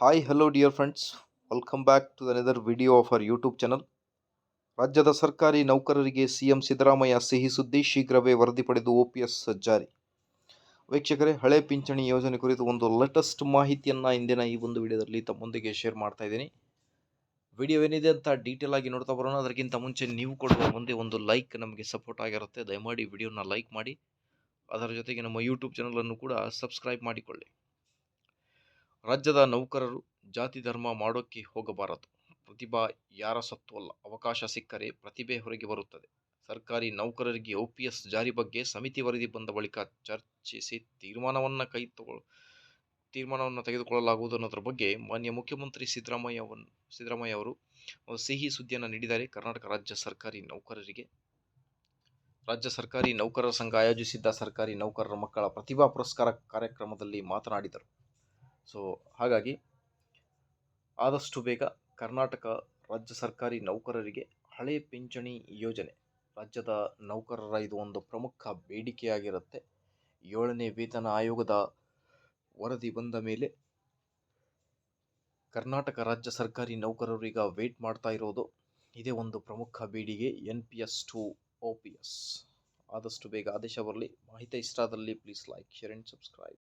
Hi, hello, dear friends Welcome back to another video of our YouTube channel ರಾಜ್ಯದ ಸರ್ಕಾರಿ ನೌಕರರಿಗೆ CM Siddaramaiah ಸಿಹಿ ಸುದ್ದಿ ಶೀಘ್ರವೇ ವರದಿ ಪಡೆದು ಒಪಿಎಸ್ ಜಾರಿ ವೀಕ್ಷಕರೇ ಹಳೆ ಪಿಂಚಣಿ ಯೋಜನೆ ಕುರಿತು ಒಂದು ಲೇಟೆಸ್ಟ್ ಮಾಹಿತಿಯನ್ನು ಇಂದಿನ ಈ ಒಂದು ವಿಡಿಯೋದಲ್ಲಿ ತಮ್ಮೊಂದಿಗೆ ಶೇರ್ ಮಾಡ್ತಾ ಇದ್ದೀನಿ. ವಿಡಿಯೋ ಏನಿದೆ ಅಂತ ಡೀಟೇಲ್ ಆಗಿ ನೋಡ್ತಾ ಬರೋಣ. ಅದಕ್ಕಿಂತ ಮುಂಚೆ ನೀವು ಕೊಡುವ ಮುಂದೆ ಒಂದು ಲೈಕ್ ನಮಗೆ ಸಪೋರ್ಟ್ ಆಗಿರುತ್ತೆ. ದಯಮಾಡಿ ವಿಡಿಯೋನ ಲೈಕ್ ಮಾಡಿ. ಅದರ ಜೊತೆಗೆ ನಮ್ಮ ಯೂಟ್ಯೂಬ್ ಚಾನಲನ್ನು ಕೂಡ ಸಬ್ಸ್ಕ್ರೈಬ್ ಮಾಡಿಕೊಳ್ಳಿ. ರಾಜ್ಯದ ನೌಕರರು ಜಾತಿ ಧರ್ಮ ಮಾಡೋಕ್ಕೆ ಹೋಗಬಾರದು. ಪ್ರತಿಭಾ ಯಾರ ಸತ್ತು ಅಲ್ಲ, ಅವಕಾಶ ಸಿಕ್ಕರೆ ಪ್ರತಿಭೆ ಹೊರಗೆ ಬರುತ್ತದೆ. ಸರ್ಕಾರಿ ನೌಕರರಿಗೆ ಒಪಿಎಸ್ ಜಾರಿ ಬಗ್ಗೆ ಸಮಿತಿ ವರದಿ ಬಂದ ಬಳಿಕ ಚರ್ಚಿಸಿ ತೀರ್ಮಾನವನ್ನು ಕೈ ತಗೊಳ್ಳ ತೀರ್ಮಾನವನ್ನು ತೆಗೆದುಕೊಳ್ಳಲಾಗುವುದು ಅನ್ನೋದ್ರ ಬಗ್ಗೆ ಮಾನ್ಯ ಮುಖ್ಯಮಂತ್ರಿ ಸಿದ್ದರಾಮಯ್ಯ ಸಿದ್ದರಾಮಯ್ಯ ಅವರು ಸಿಹಿ ಸುದ್ದಿಯನ್ನು ನೀಡಿದ್ದಾರೆ. ಕರ್ನಾಟಕ ರಾಜ್ಯ ಸರ್ಕಾರಿ ನೌಕರರಿಗೆ. ರಾಜ್ಯ ಸರ್ಕಾರಿ ನೌಕರರ ಸಂಘ ಆಯೋಜಿಸಿದ್ದ ಸರ್ಕಾರಿ ನೌಕರರ ಮಕ್ಕಳ ಪ್ರತಿಭಾ ಪುರಸ್ಕಾರ ಕಾರ್ಯಕ್ರಮದಲ್ಲಿ ಮಾತನಾಡಿದರು. ಸೊ ಹಾಗಾಗಿ ಆದಷ್ಟು ಬೇಗ ಕರ್ನಾಟಕ ರಾಜ್ಯ ಸರ್ಕಾರಿ ನೌಕರರಿಗೆ ಹಳೆ ಪಿಂಚಣಿ ಯೋಜನೆ. ರಾಜ್ಯದ ನೌಕರರ ಇದು ಒಂದು ಪ್ರಮುಖ ಬೇಡಿಕೆಯಾಗಿರುತ್ತೆ. ಏಳನೇ ವೇತನ ಆಯೋಗದ ವರದಿ ಬಂದ ಮೇಲೆ ಕರ್ನಾಟಕ ರಾಜ್ಯ ಸರ್ಕಾರಿ ನೌಕರರು ಈಗ ವೇಟ್ ಮಾಡ್ತಾ ಇರೋದು. ಇದೇ ಒಂದು ಪ್ರಮುಖ ಬೇಡಿಕೆ N P S to O P S. ಆದಷ್ಟು ಬೇಗ ಆದೇಶ ಬರಲಿ. ಮಾಹಿತಿ ಇಷ್ಟ ಆದಲ್ಲಿ please like share and subscribe